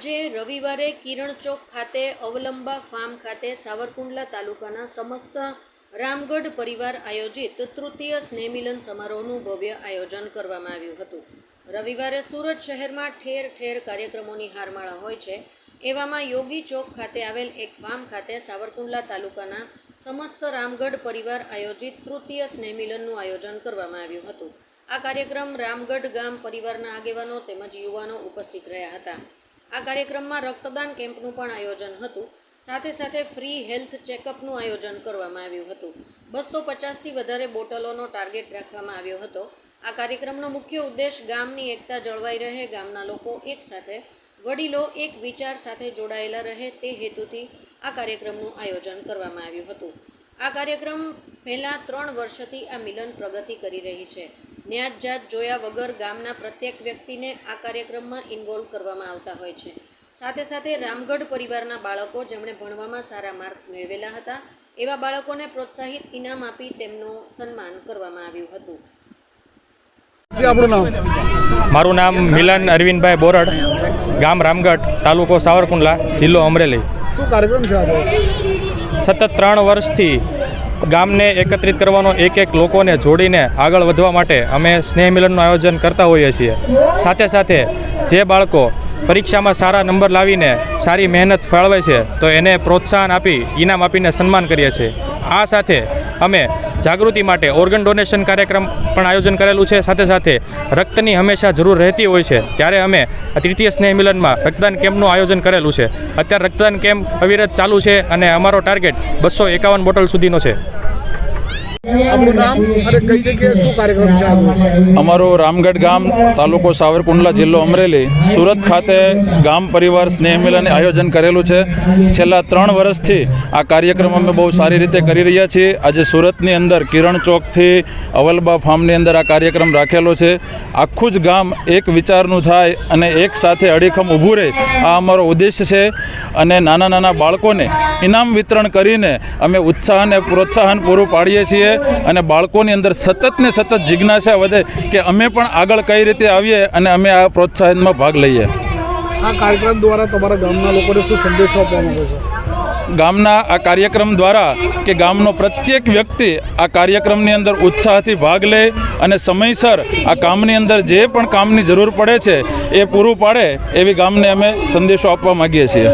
આજે રવિવારે કિરણ ચોક ખાતે અવલંબા ફાર્મ ખાતે સાવરકુંડલા તાલુકાના સમસ્ત રામગઢ પરિવાર આયોજિત તૃતીય સ્નેહમિલન સમારોહનું ભવ્ય આયોજન કરવામાં આવ્યું હતું. રવિવારે સુરત શહેરમાં ઠેર ઠેર કાર્યક્રમોની હારમાળા હોય છે. એવામાં યોગી ચોક ખાતે આવેલ એક ફાર્મ ખાતે સાવરકુંડલા તાલુકાના સમસ્ત રામગઢ પરિવાર આયોજિત તૃતીય સ્નેહમિલનનું આયોજન કરવામાં આવ્યું હતું. આ કાર્યક્રમ રામગઢ ગામ પરિવારના આગેવાનો તેમજ યુવાનો ઉપસ્થિત રહ્યા હતા. આ કાર્યક્રમમાં રક્તદાન કેમ્પનું પણ આયોજન હતું. સાથે સાથે ફ્રી હેલ્થ ચેકઅપનું આયોજન કરવામાં આવ્યું હતું. બસો પચાસથી વધારે બોટલોનો ટાર્ગેટ રાખવામાં આવ્યો હતો. આ કાર્યક્રમનો મુખ્ય ઉદ્દેશ ગામની એકતા જળવાઈ રહે, ગામના લોકો એકસાથે વડીલો એક વિચાર સાથે જોડાયેલા રહે તે હેતુથી આ કાર્યક્રમનું આયોજન કરવામાં આવ્યું હતું. આ કાર્યક્રમ પહેલાં ત્રણ વર્ષથી આ મિલન પ્રગતિ કરી રહી છે. ન્યાત જાત જોયા વગર ગામના પ્રત્યેક વ્યક્તિને આ કાર્યક્રમમાં ઇન્વોલ્વ કરવામાં આવતા હોય છે. સાથે સાથે રામગઢ પરિવારના બાળકો જેમણે ભણવામાં સારા માર્ક્સ મેળવેલા હતા એવા બાળકોને પ્રોત્સાહિત ઇનામ આપી તેમનું સન્માન કરવામાં આવ્યું હતું. મારું નામ મિલન અરવિંદભાઈ બોરડ ગામ રામગઢ તાલુકો સાવરકુંડલા જિલ્લો અમરેલી. શું કાર્યક્રમ છે સતત ત્રણ વર્ષથી ગામને એકત્રિત કરવાનો એક એક લોકોને જોડીને આગળ વધવા માટે અમે સ્નેહ મિલનનું આયોજન કરતા હોઈએ છીએ. સાથે સાથે જે બાળકો પરીક્ષામાં સારા નંબર લાવીને સારી મહેનત ફાળવે છે, તો એને પ્રોત્સાહન આપી ઇનામ આપીને સન્માન કરીએ છીએ. આ સાથે અમે જાગૃતિ માટે ઓર્ગન ડોનેશન કાર્યક્રમ પણ આયોજન કરેલું છે. સાથે સાથે રક્તની હંમેશા જરૂર રહેતી હોય છે. ત્યારે અમે તૃતીય સ્નેહ મિલનમાં રક્તદાન કેમ્પનું આયોજન કરેલું છે. અત્યારે રક્તદાન કેમ્પ અવિરત ચાલુ છે અને અમારો ટાર્ગેટ બસો એકાવન બોટલ સુધીનો છે. આજનો રામગઢ ગામ, તાલુકો સાવરકુંડલા જિલ્લો અમરેલી, સુરત ખાતે ગામ પરિવાર સ્નેહ મિલન આયોજન કરેલું છે. છેલ્લા ત્રણ વર્ષથી આ કાર્યક્રમ અમે બહુ સારી રીતે કરી રહ્યા છીએ. આજે સુરતની અંદર કિરણ ચોકથી અવલબા ફાર્મની અંદર આ કાર્યક્રમ રાખેલો છે. આખું જ ગામ એક વિચારનું થાય અને એક સાથે અડીખમ ઊભું રહે, આ અમારો ઉદ્દેશ્ય છે. અને નાના નાના બાળકોને ઇનામ વિતરણ કરીને અમે ઉત્સાહ અને પ્રોત્સાહન પૂરું પાડીએ છીએ. અને બાળકોની અંદર સતત ને સતત જિજ્ઞાસા વધે કે અમે પણ આગળ કઈ રીતે આવીએ અને અમે આ પ્રોત્સાહનમાં ભાગ લઈએ. આ કાર્યક્રમ દ્વારા તમારા ગામના લોકોને શું સંદેશો આપવા માંગો છો? ગામના આ કાર્યક્રમ દ્વારા કે ગામનો પ્રત્યેક વ્યક્તિ આ કાર્યક્રમની અંદર ઉત્સાહથી ભાગ લે અને સમયસર આ કામની અંદર જે પણ કામની જરૂર પડે છે એ પૂરું પાડે એવી ગામને અમે સંદેશો આપવા માગીએ છીએ.